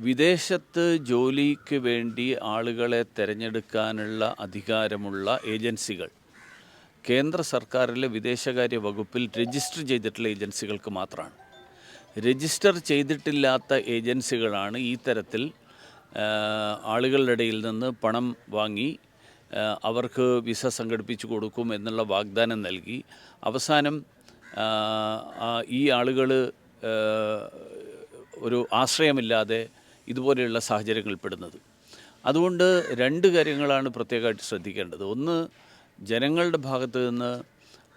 വിദേശത്ത് ജോലിക്ക് വേണ്ടി ആളുകളെ തിരഞ്ഞെടുക്കാനുള്ള അധികാരമുള്ള ഏജൻസികൾ. കേന്ദ്ര സർക്കാരിലെ വിദേശകാര്യ വകുപ്പിൽ രജിസ്റ്റർ ചെയ്തിട്ടുള്ള ഏജൻസികൾക്ക് മാത്രമാണ്. രജിസ്റ്റർ ചെയ്തിട്ടില്ലാത്ത ഏജൻസികളാണ് ഈ തരത്തിൽ ആളുകളുടെ ഇടയിൽ നിന്ന് പണം വാങ്ങി അവർക്ക് വിസ സംഘടിപ്പിച്ചു കൊടുക്കും എന്നുള്ള വാഗ്ദാനം നൽകി. അവസാനം ഈ ആളുകൾ ഒരു ആശ്രയമില്ലാതെ ഇതുപോലെയുള്ള സാഹചര്യങ്ങളിൽ പെടുന്നത് അതുകൊണ്ട് രണ്ട് കാര്യങ്ങളാണ് പ്രത്യേകമായിട്ട് ശ്രദ്ധിക്കേണ്ടത്. ഒന്ന് ജനങ്ങളുടെ ഭാഗത്തു നിന്ന്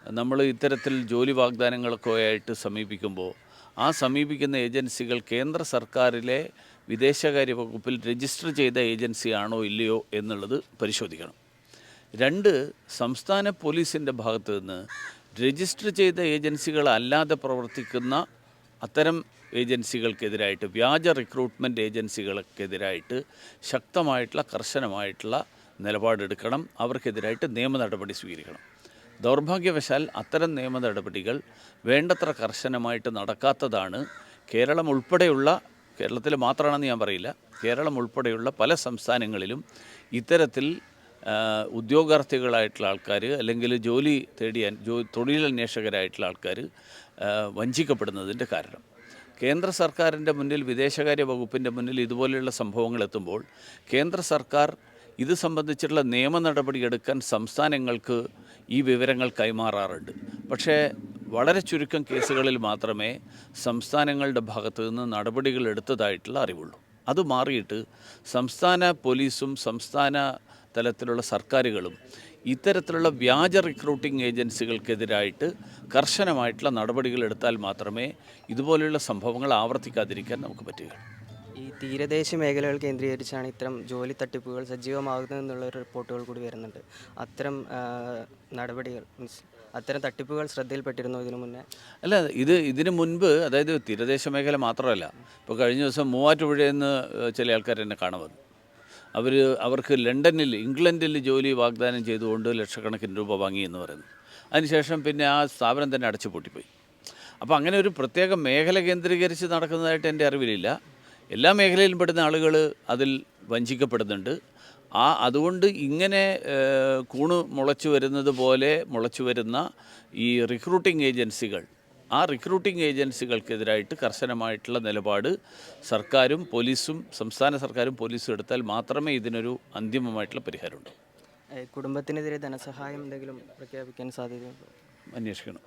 നമ്മൾ ഇത്തരത്തിൽ ജോലി വാഗ്ദാനങ്ങളൊക്കെ ആയിട്ട് സമീപിക്കുമ്പോൾ ആ സമീപിക്കുന്ന ഏജൻസികൾ കേന്ദ്ര സർക്കാരിലെ വിദേശകാര്യ വകുപ്പിൽ രജിസ്റ്റർ ചെയ്ത ഏജൻസി ആണോ ഇല്ലയോ എന്നുള്ളത് പരിശോധിക്കണം. രണ്ട് സംസ്ഥാന പോലീസിന്റെ ഭാഗത്തു നിന്ന് രജിസ്റ്റർ ചെയ്ത ഏജൻസികളല്ലാതെ പ്രവർത്തിക്കുന്ന അത്തരം ഏജൻസികൾക്കെതിരായിട്ട് വ്യാജ റിക്രൂട്ട്മെന്റ് ഏജൻസികൾക്കെതിരായിട്ട് ശക്തമായിട്ടുള്ള കർശനമായിട്ടുള്ള നിലപാടെടുക്കണം. അവർക്കെതിരായിട്ട് നിയമ നടപടി സ്വീകരിക്കണം. ദൗർഭാഗ്യവശാൽ അത്തരം നിയമ നടപടികൾ വേണ്ടത്ര കർശനമായിട്ട് നടക്കാത്തതാണ് കേരളം ഉൾപ്പെടെയുള്ള കേരളത്തിൽ മാത്രമാണെന്ന് ഞാൻ പറയില്ല കേരളം ഉൾപ്പെടെയുള്ള പല സംസ്ഥാനങ്ങളിലും ഇത്തരത്തിൽ ഉദ്യോഗാർത്ഥികളായിട്ടുള്ള ആൾക്കാർ അല്ലെങ്കിൽ ജോലി തേടിയാൻ ജോ തൊഴിലന്വേഷകരായിട്ടുള്ള ആൾക്കാർ വഞ്ചിക്കപ്പെടുന്നതിന്റെ കാരണം. കേന്ദ്ര സർക്കാരിന്റെ മുന്നിൽ വിദേശകാര്യ വകുപ്പിന്റെ മുന്നിൽ ഇതുപോലെയുള്ള സംഭവങ്ങൾ എത്തുമ്പോൾ കേന്ദ്ര സർക്കാർ ഇത് സംബന്ധിച്ചുള്ള നിയമ നടപടിയെടുക്കാൻ സംസ്ഥാനങ്ങൾക്ക് ഈ വിവരങ്ങൾ കൈമാറാറുണ്ട്. പക്ഷേ വളരെ ചുരുക്കം കേസുകളിൽ മാത്രമേ സംസ്ഥാനങ്ങളുടെ ഭാഗത്തു നിന്ന് നടപടികൾ എടുത്തതായിട്ടുള്ള അറിവുള്ളൂ. അത് മാറിയിട്ട് സംസ്ഥാന പോലീസും സംസ്ഥാന തലത്തിലുള്ള സർക്കാരുകളും ഇത്തരത്തിലുള്ള വ്യാജ റിക്രൂട്ടിംഗ് ഏജൻസികൾക്കെതിരായിട്ട് കർശനമായിട്ടുള്ള നടപടികൾ എടുത്താൽ മാത്രമേ ഇതുപോലെയുള്ള സംഭവങ്ങൾ ആവർത്തിക്കാതിരിക്കാൻ നമുക്ക് പറ്റുകയുള്ളൂ. ഈ തീരദേശ മേഖലകൾ കേന്ദ്രീകരിച്ചാണ് ഇത്തരം ജോലി തട്ടിപ്പുകൾ സജീവമാകുന്നതെന്നുള്ള റിപ്പോർട്ടുകൾ കൂടി വരുന്നുണ്ട്. അത്തരം നടപടികൾ മീൻസ് അത്തരം തട്ടിപ്പുകൾ ശ്രദ്ധയിൽപ്പെട്ടിരുന്നു ഇതിനു മുന്നേ? അല്ല ഇത് ഇതിനു മുൻപ് അതായത് തീരദേശ മേഖല മാത്രമല്ല ഇപ്പോൾ കഴിഞ്ഞ ദിവസം മൂവാറ്റുപുഴയിൽ നിന്ന് ചില ആൾക്കാർ എന്നെ കാണാൻ വന്നു. അവർ അവർക്ക് ലണ്ടനിൽ ഇംഗ്ലണ്ടിൽ ജോലി വാഗ്ദാനം ചെയ്തുകൊണ്ട് ലക്ഷക്കണക്കിന് രൂപ വാങ്ങി എന്ന് പറയുന്നു. അതിനുശേഷം പിന്നെ ആ സ്ഥാപനം തന്നെ അടച്ചു പൂട്ടിപ്പോയി. അപ്പോൾ അങ്ങനെ ഒരു പ്രത്യേക മേഖല കേന്ദ്രീകരിച്ച് നടക്കുന്നതായിട്ട് എന്റെ അറിവിലില്ല. എല്ലാ മേഖലയിലും പെടുന്ന ആളുകൾ അതിൽ വഞ്ചിക്കപ്പെടുന്നുണ്ട്. ആ അതുകൊണ്ട് ഇങ്ങനെ കൂണ് മുളച്ചു വരുന്നത് പോലെ മുളച്ചു വരുന്ന ഈ റിക്രൂട്ടിംഗ് ഏജൻസികൾ ആ റിക്രൂട്ടിംഗ് ഏജൻസികൾക്കെതിരായിട്ട് കർശനമായിട്ടുള്ള നിലപാട് സർക്കാരും പോലീസും സംസ്ഥാന സർക്കാരും പോലീസും എടുത്താൽ മാത്രമേ ഇതിനൊരു അന്തിമമായിട്ടുള്ള പരിഹാരമുണ്ടൂ ഏ, കുടുംബത്തിനെതിരെ ധനസഹായം എന്തെങ്കിലും പ്രഖ്യാപിക്കാൻ സാധ്യതയുണ്ടോ? അന്വേഷിക്കണം.